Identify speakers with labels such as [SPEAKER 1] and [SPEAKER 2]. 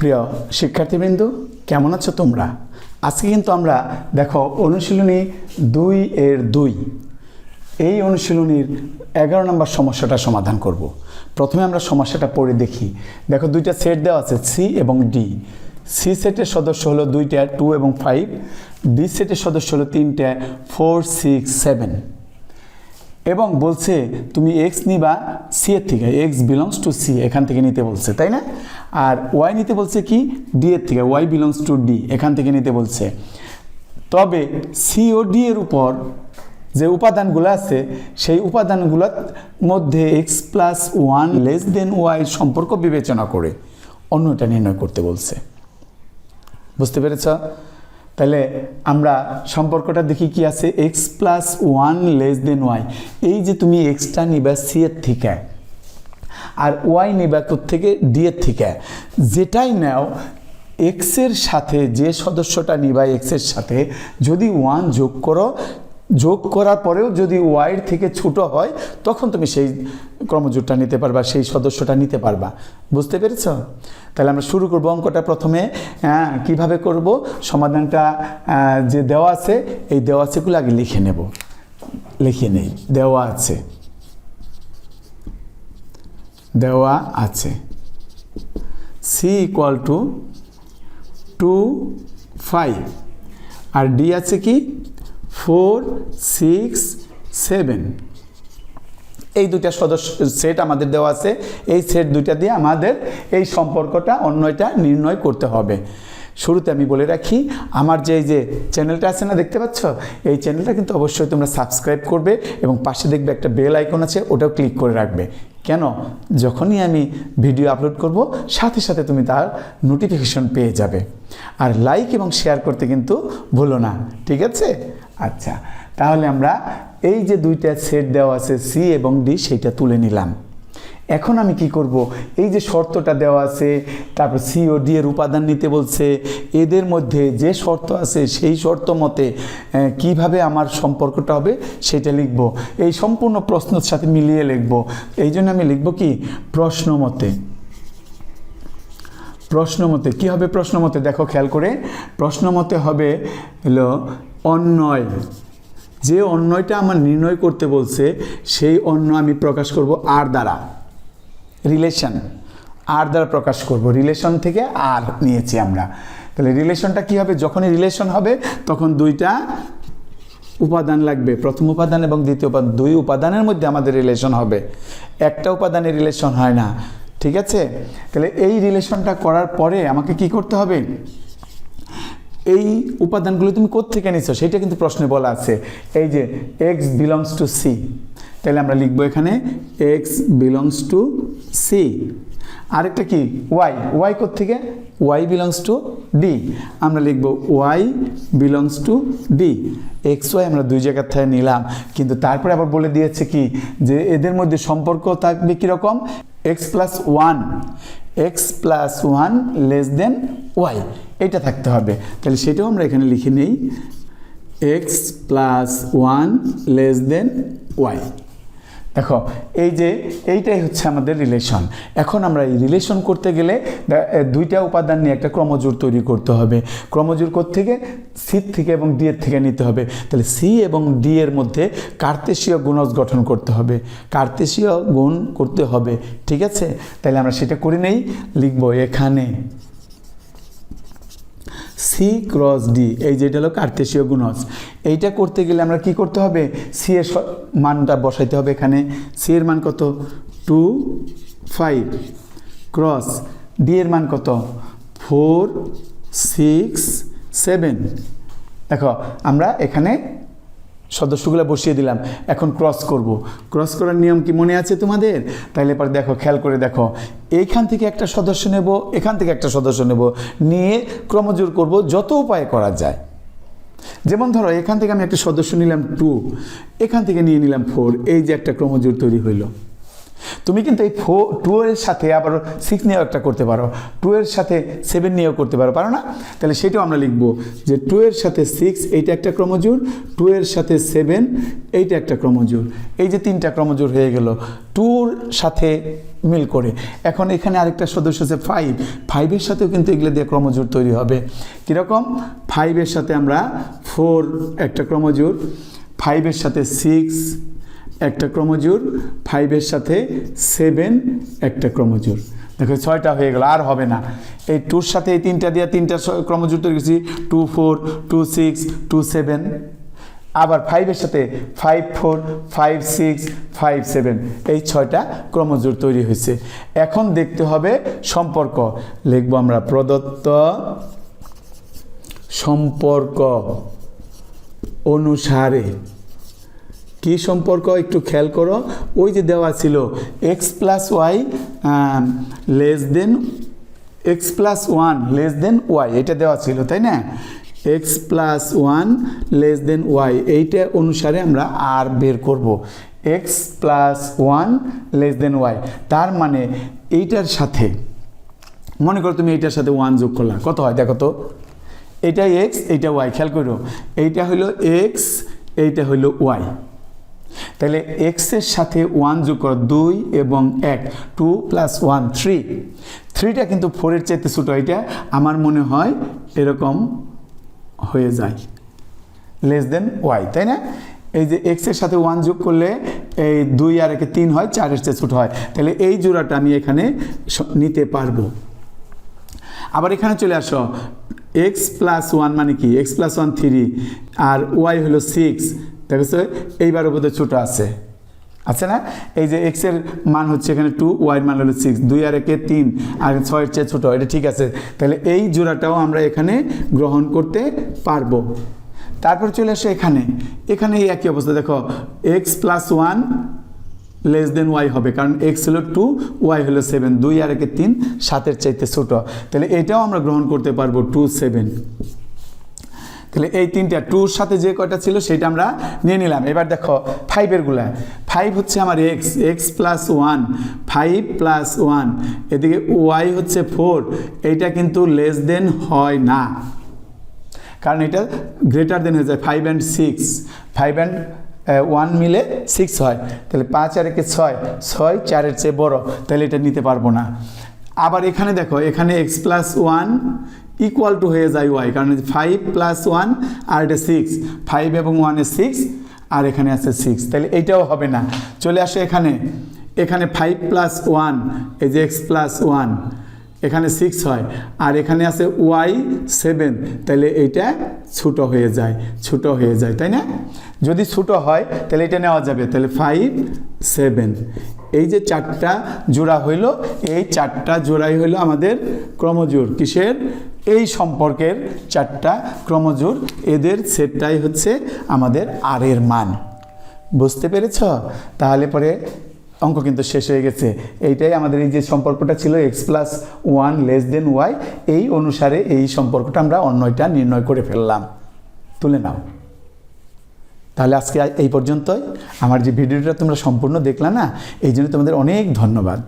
[SPEAKER 1] প্রিয় শিক্ষার্থীবৃন্দ, কেমন আছো তোমরা? আজকে কিন্তু আমরা দেখো অনুশীলনী দুই এর দুই। এই অনুশীলনীর এগারো নম্বর সমস্যাটা সমাধান করব। প্রথমে আমরা সমস্যাটা পড়ে দেখি। দেখো দুইটা সেট দেওয়া আছে সি এবং ডি সি সেটের সদস্য হলো দুইটা টু এবং ফাইভ ডি সেটের সদস্য হলো তিনটা ফোর সিক্স সেভেন এবং বলছে, তুমি এক্স নিবা সি এর থেকে এক্স বিলংস টু সি এখান থেকে নিতে বলছে। তাই না? আর ওয়াই নিতে বলছে কি? ডি এর থেকে ওয়াই বিলংস টু ডি এখান থেকে নিতে বলছে। তবে সি ও ডি এর উপর যে উপাদানগুলো আছে, সেই উপাদানগুলোর মধ্যে x plus one less than y সম্পর্ক বিবেচনা করে অন্যটা নির্ণয় করতে বলছে। বুঝতে পেরেছ? তাহলে আমরা সম্পর্কটা দেখি কি আছে? X plus one less than y এই যে তুমি এক্সটা নিবা সি এর থেকে আর ওয়াই নিবা থেকে ডি এর থেকে। যেটাই নাও এক্সের সাথে যে সদস্যটা নিবা এক্সের সাথে, যদি ওয়ান যোগ করো যোগ করার পরেও যদি ওয়াইড থেকে ছোট হয় তখন তুমি সেই ক্রমজোটটা নিতে পারবা সেই সদস্যটা নিতে পারবা। বুঝতে পেরেছ? তাহলে আমরা শুরু করব অঙ্কটা প্রথমে। হ্যাঁ, কীভাবে করব? সমাধানটা যে দেওয়া আছে এই দেওয়া আছেগুলো আগে লিখে নেব। লিখে নেই। দেওয়া আছে। দেওয়া আছে। C equal to two five R D আছে কি? Four, six, seven. এই দুইটা সদস্য, সেট আমাদের দেওয়া আছে। এই সেট দুইটা দিয়ে আমাদের এই সম্পর্কটা অন্য অন্যটা নির্ণয় করতে হবে। শুরুতে আমি বলে রাখি, আমার যে, এই যে চ্যানেলটা আছে না, দেখতে পাচ্ছ? এই চ্যানেলটা কিন্তু অবশ্যই তোমরা সাবস্ক্রাইব করবে এবং পাশে দেখবে একটা বেল আইকন আছে, ওটাও ক্লিক করে রাখবে। কেন? যখনই আমি ভিডিও আপলোড করব, সাথে সাথে তুমি তার নোটিফিকেশন পেয়ে যাবে। আর লাইক এবং শেয়ার করতে কিন্তু ভুলো না, ঠিক আছে? আচ্ছা তাহলে আমরা এই যে দুইটা সেট দেওয়া আছে সি এবং ডি সেইটা তুলে নিলাম। এখন আমি কি করব? এই যে শর্তটা দেওয়া আছে, তারপর সি ও ডি এর উপাদান নিতে বলছে, এদের মধ্যে যে শর্ত আছে, সেই শর্ত মতে কীভাবে আমার সম্পর্কটা হবে, সেটা লিখব। এই সম্পূর্ণ প্রশ্নের সাথে মিলিয়ে লিখব। এই জন্য আমি লিখব কি? প্রশ্ন মতে। প্রশ্ন মতে, কী হবে প্রশ্ন মতে? দেখো, খেয়াল করে। প্রশ্ন মতে হবে হলো অন্যয়। যে অন্যয়টা আমার নির্ণয় করতে বলছে, সেই অন্য আমি প্রকাশ করব আর দ্বারা। রিলেশন, আর দ্বারা প্রকাশ করব। রিলেশন থেকে আর নিয়েছি আমরা। তাহলে রিলেশনটা কি হবে? যখনই রিলেশন হবে, তখন দুইটা উপাদান লাগবে। প্রথম উপাদান এবং দ্বিতীয় উপাদান। দুই উপাদানের মধ্যে আমাদের রিলেশন হবে। একটা উপাদানের রিলেশন হয় না। ঠিক আছে? তাহলে এই রিলেশনটা করার পরে আমাকে কি করতে হবে? এই উপাদানগুলো তুমি কোত্থেকে নিছো সেটা কিন্তু প্রশ্নে বলা আছে। এই যে এক্স বিলংস টু সি তাহলে আমরা লিখব এখানে এক্স বিলংস টু সি আরেকটা কি? ওয়াই ওয়াই থেকে ওয়াই বিলংস টু ডি আমরা লিখব y belongs to D x y আমরা দুই জায়গার থেকে নিলাম। কিন্তু তারপরে আবার বলে দিয়েছে কি? যে এদের মধ্যে সম্পর্ক থাকবে কীরকম? X plus one x plus one less than y এটা থাকতে হবে। তাহলে সেটাও আমরা এখানে লিখে নেই। X plus one less than y দেখো, এই যে এইটাই হচ্ছে আমাদের রিলেশন এখন আমরা এই রিলেশন করতে গেলে দুইটা উপাদান নিয়ে একটা ক্রমজোর তৈরি করতে হবে। ক্রমজোর থেকে সি থেকে এবং ডি এর থেকে নিতে হবে। তাহলে সি এবং ডি এর মধ্যে কার্তেশীয় গুণজ গঠন করতে হবে। কার্তেশীয় গুণ করতে হবে। ঠিক আছে? তাহলে আমরা সেটা করে নেই। লিখব এখানে। সি ক্রস ডি এই যেটা হলো কার্তেশীয় গুণজ। এইটা করতে গেলে আমরা কি করতে হবে? সি এর মানটা বসাইতে হবে এখানে। সি এর মান কত? টু ফাইভ ক্রস ডি এর মান কত? ফোর সিক্স সেভেন দেখো, আমরা এখানে সদস্যগুলো বসিয়ে দিলাম, এখন ক্রস করব। ক্রস করার নিয়ম কি মনে আছে তোমাদের? তাহলে এবার দেখো, খেয়াল করে দেখো, এইখান থেকে একটা সদস্য নেব, এখান থেকে একটা সদস্য নেব, নিয়ে ক্রমজোর করব, যত উপায় করা যায়। যেমন ধরো, এখান থেকে আমি একটা সদস্য নিলাম টু এখান থেকে নিয়ে নিলাম ফোর এই যে একটা ক্রমজোর তৈরি হইল। তুমি কিন্তু এই ফো টু এর সাথে আবার সিক্স নিয়েও একটা করতে পারো। টু এর সাথে সেভেন নিয়েও করতে পারো। পারো না? তাহলে সেটাও আমরা লিখব যে টু সাথে সিক্স এইটা একটা ক্রমজোর টু এর সাথে সেভেন এইটা একটা ক্রমজোর এই যে তিনটা ক্রমজোর হয়ে গেল টুর সাথে মিল করে। এখন এখানে আরেকটা সদস্য আছে ফাইভ ফাইভের সাথেও কিন্তু এগুলো দিয়ে ক্রমজোর তৈরি হবে। কীরকম? ফাইভের সাথে আমরা ফোর একটা ক্রমজোর ফাইভের সাথে সিক্স একটা ক্রমজোর ফাইভের সাথে সেভেন একটা ক্রমজোর। দেখো, ছয়টা হয়ে গেল, আর হবে না। এই টুর সাথে এই তিনটা দিয়ে তিনটা ক্রমজোর তৈরি করছি two four two six two seven আবার ফাইভের সাথে five four five six five seven এই ছয়টা ক্রমজোর তৈরি হয়েছে। এখন দেখতে হবে সম্পর্ক। লিখব আমরা প্রদত্ত সম্পর্ক অনুসারে। কি সম্পর্ক একটু খেয়াল করো। ওই যে দেওয়া ছিল x plus y less than x plus one less than y এটা দেওয়া ছিল, তাই না? X plus one less than y এইটা অনুসারে আমরা আর বের করব। X plus one less than y তার মানে এইটার সাথে, মনে করো তুমি এইটার সাথে ওয়ান যোগ করলা, কত হয় দেখো তো? এটা এক্স এইটা ওয়াই খেয়াল করো। এইটা হলো এক্স এইটা হলো ওয়াই তাহলে এক্সের সাথে ওয়ান যোগ করো দুই এবং এক টু প্লাস ওয়ান থ্রি থ্রিটা কিন্তু ফোরের চাইতে ছোটো, এটা আমার মনে হয় এরকম হয়ে যায়। লেস দেন ওয়াই তাই না? এই যে এক্সের সাথে ওয়ান যোগ করলে এই দুই আর একে তিন হয় চারের চেয়ে ছোটো হয়। তাহলে এই জোড়াটা আমি এখানে নিতে পারব। আবার এখানে চলে আসো। এক্স প্লাস ওয়ান মানে কি? এক্স প্লাস ওয়ান থ্রি আর ওয়াই হলো সিক্স দেখেছ এইবার বোধহয় ছোটো আছে। আছে না? এই যে এক্সের মান হচ্ছে এখানে টু ওয়াইয়ের মান হলো সিক্স দুই আর একে তিন, আর ছয়ের চেয়ে ছোটো, এটা ঠিক আছে। তাহলে এই জোড়াটাও আমরা এখানে গ্রহণ করতে পারব। তারপর চলে আসে এখানে। এখানে এই একই অবস্থা, দেখো x plus one less than y হবে, কারণ এক্স হলো টু ওয়াই হলো সেভেন দুই আর একে তিন, সাতের চাইতে ছোটো। তাহলে এটাও আমরা গ্রহণ করতে পারব টু সেভেন তাহলে এই তিনটা টুর সাথে যে কয়টা ছিল সেটা আমরা নিয়ে নিলাম। এবার দেখো ফাইভেরগুলা। ফাইভ হচ্ছে আমার x x plus one five plus one এদিকে ওয়াই হচ্ছে ফোর এইটা কিন্তু লেস দেন হয় না। কারণ এটা গ্রেটার দেন হয়ে যায় five and six five and one মিলে সিক্স হয়। তাহলে পাঁচ আর একে ছয়। ছয়, চারের চেয়ে বড়। তাহলে এটা নিতে পারব না। আবার এখানে দেখো, এখানে x plus one equal to হয়ে যায় ওয়াই কারণ ফাইভ প্লাস ওয়ান আর এটা সিক্স ফাইভ এবং ওয়ানে সিক্স আর এখানে আছে সিক্স তাহলে এইটাও হবে না। চলে আসে এখানে এখানে ফাইভ প্লাস ওয়ান এই যে এক্স প্লাস ওয়ান এখানে সিক্স হয়। আর এখানে আছে ওয়াই সেভেন তাহলে এইটা ছোটো হয়ে যায়, ছোটো হয়ে যায়, তাই না? যদি ছোটো হয়, তাহলে এটা নেওয়া যাবে, তাহলে ফাইভ সেভেন এই যে চারটা জোড়া হইল, এই চারটা জোড়াই হইল আমাদের ক্রমজোর কিসের? এই সম্পর্কের চারটা ক্রমজোর এদের সেটটাই হচ্ছে আমাদের আর এর মান। বুঝতে পেরেছ? তাহলে পরে অঙ্ক কিন্তু শেষ হয়ে গেছে। এইটাই আমাদের এই যে সম্পর্কটা ছিল x plus one less than y এই অনুসারে এই সম্পর্কটা আমরা অন্যটা নির্ণয় করে ফেললাম। তুলে নাও। তাহলে আজকে এই পর্যন্তই। আমার যে ভিডিওটা তোমরা সম্পূর্ণ দেখলা না, এই জন্য তোমাদের অনেক ধন্যবাদ।